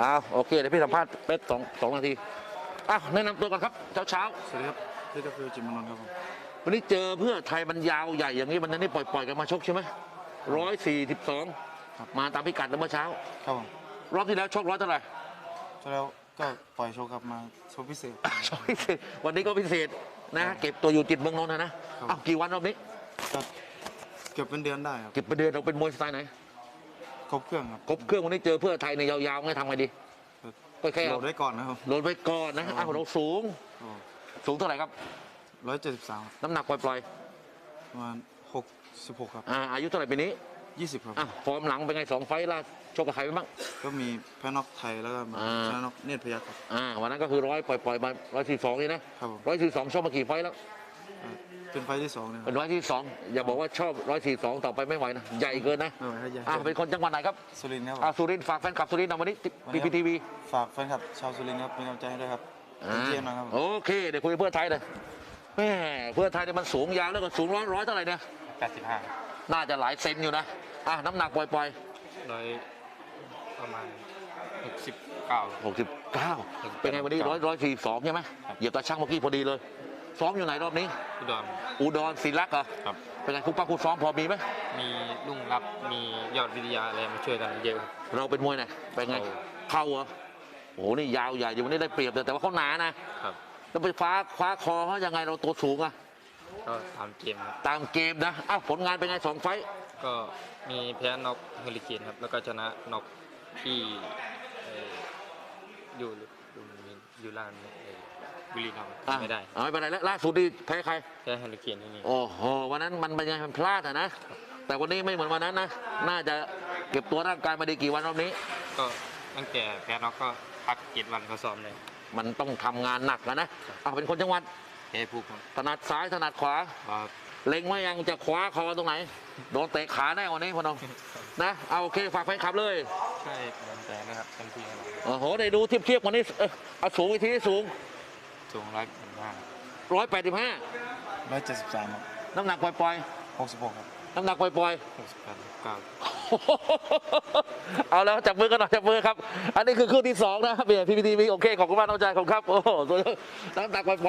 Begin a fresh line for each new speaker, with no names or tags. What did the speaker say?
อ้าวโอเคเดี๋ยวพี่สัมภาษณ์เป็ดสองสองนาทีอ้าวแนะนำตัวก่อนครับเช้าเช้า
สวัสดีครับพี่กาฟิวจิมมานนท์ครับผม
ๆวันนี้เจอเพื่อไทยมันยาวใหญ่อย่างนี้วันนั้นนี่ปล่อยๆกันมาชกใช่ไหมร้อยสี่สิบสองมาตามพิกัดแล้วเมื่อเช้า
ครับผม
รอบที่แล้วชกร้อยเท่าไหร่
ช่วแล้วก็ปล่อยโชว์ครับมาโชว์พิเศษ
ชกพิเศษ วันนี้ก็พิเศษนะเก็บตัวอยู่ติดเมืองนนท์นะนะครับอ้าวกี่วันรอบนี้
ก็เกือบเป็นเดือนได้ครับ
เก็บไปเดือนเราเป็นมวยสไตล์ไหน
ครบเครื่องครับ
ครบเครื่องวันนี้เจอเพื่อไทยในยาวๆไงทำไงดี ก็แค่
โหล
เอา
ดได้ก่อนนะครับ
โหลดไปก่อนนะอ้าวเราสูง สูงเท่าไหร่ครับ
ร้อยเจ็ดสิบสาม
น้ำหนักปล่อย
ประมาณหกสิบหกครับ
ๆอ่าอายุเท่าไหร่ปีนี้
ยี่สิบครับ
อะฟอร์มหลังเป็นไงสองไฟต์ล่าชกกับใครไปบ้าง
ก็มีแพ้น็อกไทยแล้วก็มา
อ่า
ชนะน็อกเนตรพยัคฆ์ครับ
อ่าวันนั้นก็คือร้อยปล่อยๆมาร้อยสี่สองนี่นะครับ
ผม
ร้อยสี่สองชอบมากี่ไฟต์แล้ว
อ่า เป็นไฟล์ที่สองเนี่ยค
เป็
รับ
นร้อยที่สองอย่าบอกว่าชอบร้อยสี่สองต่อไปไม่ไหวนะ ใหญ่เกินนะ
ไม่ไหวให้ใหญ่
อ่าเป็นคนจังหวัดไหนครับ
สุรินทร์ครับผม
อ่าสุรินทร์ฝากแฟนคลับสุรินทร์นะวันนี้
วัน
พี
นี้
พีทีวี
ฝากแฟนคลับชาวสุรินทร์ครับเป็นกำลังใจให้ด้วยครับเป็นเชียร์หนะครับ
โอเค เดี๋ยวคุยกับเพื่อไทยเลยแม่เพื่อไทยเนี่ยมันสูงยาวแล้วก็สูงร้อยร้อยเท่าไหร่เนี่ย
แปดสิบห้า
น่าจะหลายเซนอยู่นะอะน้ำหนักปล่อย
ร้อยประมาณหกสิบเก้า
ๆหกสิบเก้าเป็นไงวันนี้ร้อยร้อยสี่สองใช่ไหมเหยียบตาช่างเมื่อกี้พอดีเลย ซ้อมอยู่ไหนรอบนี้
อุดร
อุดรศิลักษ์เหรอ
ครับ
เป็นไงคุณป้าคุณซ้อมพอมีไหม
มีลุงรับมียอดวิทยาอะไรมาช่วยกันเยอะครับ
เราเป็นมวยไหนเป็นไงเข้าเหรอโอ้โหนี่ยาวใหญ่อยู่วันนี้ได้เปรียบแต่แต่ว่าเขาหนานะครับแล้วไปฟ้าคว้าคอเขายังไงเราตัวสูงอะ
ก็ตามเกมครับ
ตามเกมนะอ้าวผลงานเป็นไงสองไฟต์
ก็มีแพ้น็อกเฮลิเกนครับแล้วก็ชนะน็อกที่เอ่ออยู่ อยู่อยู่ล่างเอ่อบุรีรัมย์
อะ
ไม่ได้
เอาไม่เป็นไรแล้วล่าสุดนี่แพ้ใคร
แพ้เฮลิเกนที่นี่
โอ้โหวันนั้นมันเป็นยังไงมันพลาดอะนะ แต่วันนี้ไม่เหมือนวันนั้นนะ น่าจะเก็บตัวร่างกายมาดีกี่วันรอบนี้
ก็ตั้งแต่แพ้น็อกก็พักเจ็ดวันเขาซ้อมเลย
มันต้องทำงานหนักอะนะอะเป็นคนจังหวัด
แพ้ผู้ครับ
ถนัดซ้ายถนัดขวา
ก็
เล็งว่ายังจะคว้าคอตรงไหน โดนเตะขาแน่วันนี้พอน้องนะเอาโอเคฝากแฟนคลับเลย
ใช่กำลังใจนะครับเต็มที่ครับ
โอ้โหได้ดูเทียบเทียบๆวันนี้เออเอาสูงอีกทีที่สูง
สูงร้อยเป็นห้า
ร้อยแปดสิบห้า
ร้อยเจ็ดสิบสาม
น้ำหนักปล่อย
หกสิบหกครับ
ๆน้ำหนักปล่อยๆ
หกสิบแปดเก้า
เอาแล้วจับมือกันหน่อยจับมือครับ อันนี้คือคู่ที่สองนะครับเบียร์พีพีทีวีโอเคขอบคุณมากน้องใจขอบคุณครับโอ้โหน้ำหนักปล่อยๆ